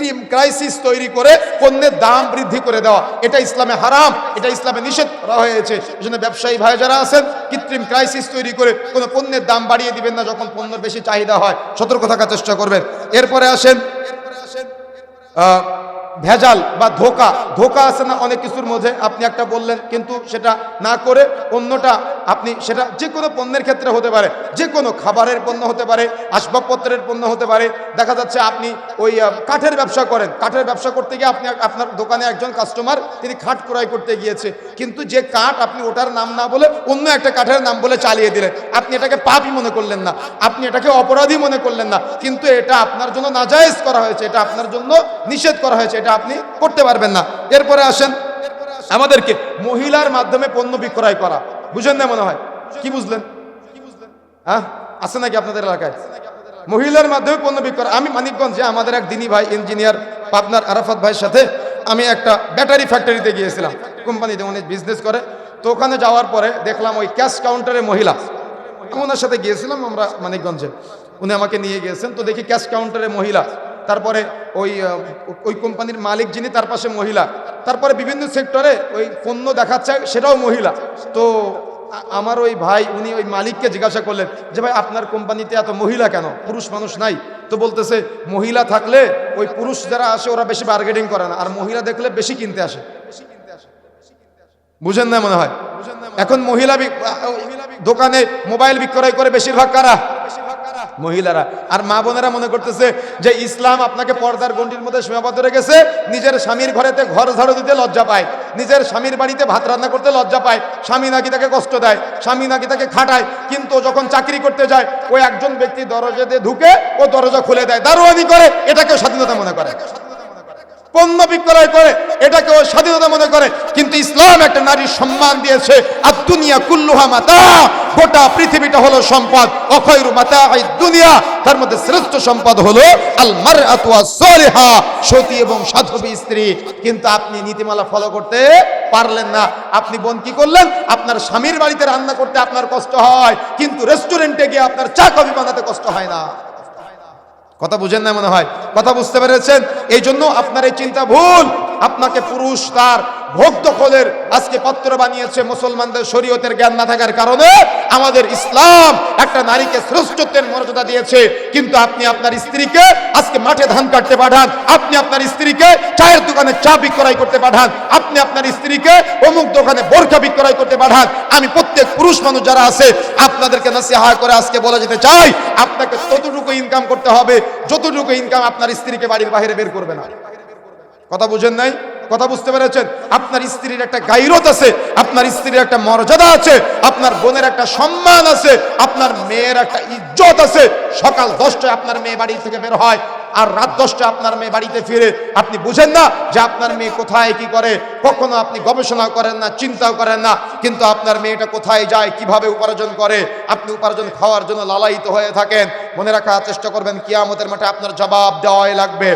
কৃত্রিম ক্রাইসিস তৈরি করে পণ্যের দাম বৃদ্ধি করে দেওয়া। এটা ইসলামে হারাম এটা ইসলামে নিষেধ করা হয়েছে। এই জন্য ব্যবসায়ী ভাই যারা আছেন কৃত্রিম ক্রাইসিস তৈরি করে কোনো পণ্যের দাম বাড়িয়ে দিবেন না যখন পণ্যের বেশি চাহিদা হয়। সতর্ক থাকার চেষ্টা করবেন। এরপরে আসেন আহ, ভেজাল বা ধোকা ধোকা আছে না অনেক কিছুর মধ্যে, আপনি একটা বললেন, কিন্তু সেটা না করে অন্যটা আপনি সেটা যে কোনো পণ্যের ক্ষেত্রে হতে পারে যে কোনো খাবারের পণ্য হতে পারে, আসবাবপত্রের পণ্য হতে পারে, দেখা যাচ্ছে আপনি ওই কাঠের ব্যবসা করেন, কাঠের ব্যবসা করতে গিয়ে আপনি আপনার দোকানে একজন কাস্টমার তিনি খাট ক্রয় করতে গিয়েছে, কিন্তু যে কাঠ আপনি ওটার নাম না বলে অন্য একটা কাঠের নাম বলে চালিয়ে দিলেন, আপনি এটাকে পাপই মনে করলেন না, আপনি এটাকে অপরাধী মনে করলেন না, কিন্তু এটা আপনার জন্য নাজায়েজ করা হয়েছে, এটা আপনার জন্য নিষেধ করা হয়েছে, এটা আপনি করতে পারবেন না। এরপরে আসেন, আমাদেরকে মহিলার মাধ্যমে পণ্য বিক্রয় করা। বুঝেন না মনে হয়? কি বুঝলেন? হ্যাঁ? আছে নাকি আপনাদের এলাকায়? মহিলার মাধ্যমে পণ্য বিক্রয় আমি মানিকগঞ্জে আমাদের এক দিনী ভাই ইঞ্জিনিয়ার পাবনার আরাফাত ভাইয়ের সাথে আমি একটা ব্যাটারি ফ্যাক্টরিতে গিয়েছিলাম। কোম্পানিতে উনি বিজনেস করে। তো ওখানে যাওয়ার পরে দেখলাম ওই ক্যাশ কাউন্টারে মহিলা। ওনার সাথে গিয়েছিলাম আমরা মানিকগঞ্জে। উনি আমাকে নিয়ে গিয়েছেন। তো দেখি ক্যাশ কাউন্টারে মহিলা। তারপরে ওই ওই কোম্পানির মালিক যিনি তার পাশে মহিলা, তারপরে বিভিন্ন সেক্টরে ওই পণ্য দেখাচ্ছে, সেটাও মহিলা। তো আমার ওই ভাই, উনি ওই মালিককে জিজ্ঞাসা করলেন যে, ভাই, আপনার কোম্পানিতে এত মহিলা কেন? পুরুষ মানুষ নাই? তো বলতেছে, মহিলা থাকলে ওই পুরুষ যারা আসে, ওরা বেশি বার্গেটিং করে না, আর মহিলা দেখলে বেশি কিনতে আসে। বুঝেন না মনে হয়? এখন মহিলা দোকানে মোবাইল বিক্রয় করে বেশিরভাগ কারা? মহিলারা। আর মা বোনেরা মনে করতেছে যে ইসলাম আপনাকে পর্দার গণ্ডির মধ্যে সীমাবদ্ধ রেখেছে নিজের স্বামীর ঘরেতে ঘর ঝাড়ু দিতে লজ্জা পায়, নিজের স্বামীর বাড়িতে ভাত রান্না করতে লজ্জা পায়, স্বামী নাকি তাকে কষ্ট দেয়, স্বামী নাকি তাকে খাটায়, কিন্তু যখন চাকরি করতে যায়, ওই একজন ব্যক্তি দরজা দিয়ে ঢুকে ও দরজা খুলে দেয়। দারোয়ানি করে এটাকে স্বাধীনতা মনে করে। পণ্য বিক্রয় করে এটাকে ও স্বাধীনতা মনে করে। কিন্তু ইসলাম একটা নারীর সম্মান দিয়েছে। আর দুনিয়া কুল্লুহা মাতা, গোটা পৃথিবীটা হলো সম্পদ। অখয়রু মাতা এই দুনিয়া, তার মধ্যে শ্রেষ্ঠ সম্পদ হলো আল মারআতুয়া সালিহা সতী এবং সাধবী স্ত্রী। কিন্তু আপনি নীতিমালা ফলো করতে পারলেন না। আপনি বোন কি করলেন? আপনার স্বামীর বাড়িতে রান্না করতে আপনার কষ্ট হয়। কিন্তু রেস্টুরেন্টে গিয়ে আপনার চা কফি বানাতে কষ্ট হয় না। কথা বুঝেন না মনে হয়? কথা বুঝতে পেরেছেন? এই জন্য আপনার এই চিন্তা ভুল। আপনাকে পুরুষ তার ভোগ দখলের আজকে পত্র বানিয়েছে মুসলমানদের শরীয়তের জ্ঞান না থাকার কারণে আমাদের ইসলাম একটা নারীকে শ্রেষ্ঠত্বের মর্যাদা দিয়েছে। কিন্তু আপনি আপনার স্ত্রীকে আজকে মাঠে ধান কাটতে পাঠান, আপনি আপনার স্ত্রীকে চায়ের দোকানে চা বিক্রয় করতে পাঠান, আপনি আপনার স্ত্রীকে অমুক দোকানে বোরখা বিক্রয় করতে পাঠান। আমি প্রত্যেক পুরুষ মানুষ যারা আছে, আপনাদেরকে নাসিহা করে আজকে বলে যেতে চাই, আপনাকে ততটুকু ইনকাম করতে হবে, যতটুকু ইনকাম আপনার স্ত্রীকে বাড়ির বাইরে বের করবে না। কথা বুঝেন নাই? কথা বুঝতে পেরেছেন? আপনার স্ত্রীর একটা গাইরত আছে, আপনার স্ত্রীর একটা মর্যাদা আছে, আপনার বোনের একটা সম্মান আছে, আপনার মেয়ের একটা ইজ্জত আছে। সকাল দশটায় আপনার মেয়ে বাড়ি থেকে বের হয় আর রাত দশটায় আপনার মেয়ে বাড়িতে ফিরে। আপনি বুঝেন না যে আপনার মেয়ে কোথায়, কি করে? কখনো আপনি গবেষণা করেন না, চিন্তাও করেন না, কিন্তু আপনার মেয়েটা কোথায় যায়, কীভাবে উপার্জন করে? আপনি উপার্জন খাওয়ার জন্য লালায়িত হয়ে থাকেন। মনে রাখার চেষ্টা করবেন, কিয়ামতের মাঠে আপনার জবাব দেওয়াই লাগবে।